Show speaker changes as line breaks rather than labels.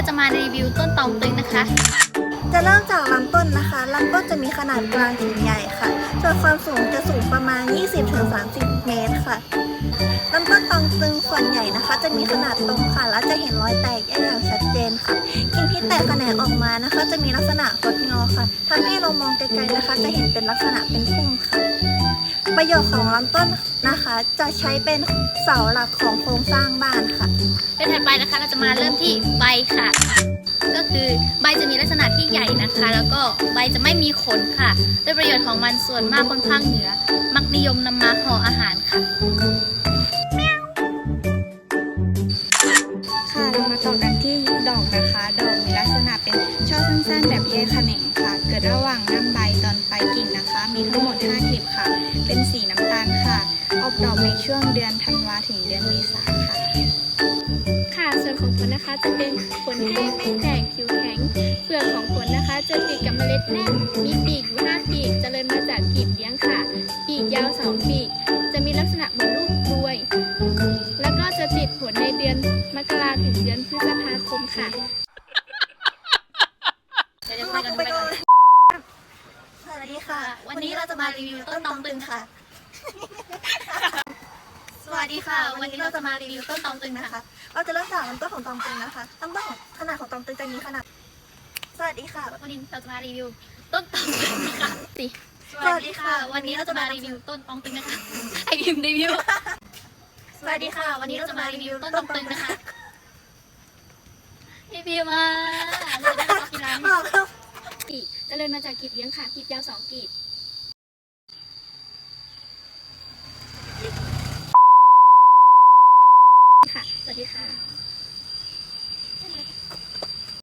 เราจะมารีวิวต้นตองตึงนะคะ
จะเริ่มจากลำต้นนะคะลำต้นจะมีขนาดกลางถึงใหญ่ค่ะส่วนความสูงจะสูงประมาณ 20-30 เมตรค่ะลำต้นตองตึงส่วนใหญ่นะคะ จะมีขนาดตรงค่ะ และจะเห็นรอยแตกแยกอย่างชัดเจนค่ะกิ่งที่แตกแขนงออกมานะคะ จะมีลักษณะคดงอค่ะทำให้เรามองไกลๆนะคะ จะเห็นเป็นลักษณะเป็นพุ่มค่ะ ประโยชน์ของลำต้นนะคะ จะใช้เป็นเสาหลักของโครงสร้างบ้านค่ะ
เป็นถัดไปนะคะเราจะมาเริ่มที่ใบค่ะ ก็คือใบจะมีลักษณะที่ใหญ่นะคะ แล้วก็ใบจะไม่มีขนค่ะด้วยประโยชน์ของมันส่วนมากคนภาคเหนือ มักนิยมนำมาห่ออาหารค่ะ
ค่ะเรามาต่อกันที่ดอกนะคะ ดอกมีลักษณะเป็นช่อสั้นๆ แบบแยกแขนงค่ะ เกิดระหว่างน้ำใบตอนปลายกิ่งนะคะ มีทั้งหมด5กลีบค่ะ เป็นสีน้ำตาลค่ะ ออกดอกในช่วงเดือนธันวาถึงเดือนเมษาค่ะ
ค่ะ ส่วนของผลนะคะจะเป็นผลแห้งไม่แตกผิวแข็ง เปลือกของผลนะคะ จะติดกับเมล็ดแน่น มีปีกอยู่ห้าปีกเจริญมาจากกีบเลี้ยงค่ะ ปีกยาวสองปีก จะมีลักษณะเหมือนลูกรวย แล้วก็จะติดผลในเดือนมกราถึงเดือนพฤษภาคมค่ะ
เดี๋ยวๆ คุยกันไปก่อน
สวัสดีค่ะ วันนี้เราจะมารีวิวต้นตองตึงค่ะ
สวัสดีค่ะ วันนี้เราจะมารีวิวต้นตองตึงนะคะ
เราจะเริ่มจากลำต้นของตองตึงนะคะลำต้นของขนาดของตองตึงจะมีขนาด สวัสดีค่ะ
วันนี้เราจะมารีวิวต้นตองตึงนะคะสิ
สวัสดีค่ะ
วันนี้เราจะมารีวิวต้นตองตึงนะคะไอพิมพ์รีวิว สวัสดีค่ะ วันนี้เราจะมารีวิวต้นตองตึงนะคะพี่พิมพ์มาเราจะมากินร้าน
บอกครับ
ปีก เจริญมาจากกีบเลี้ยงค่ะกีบยาวสองกีบ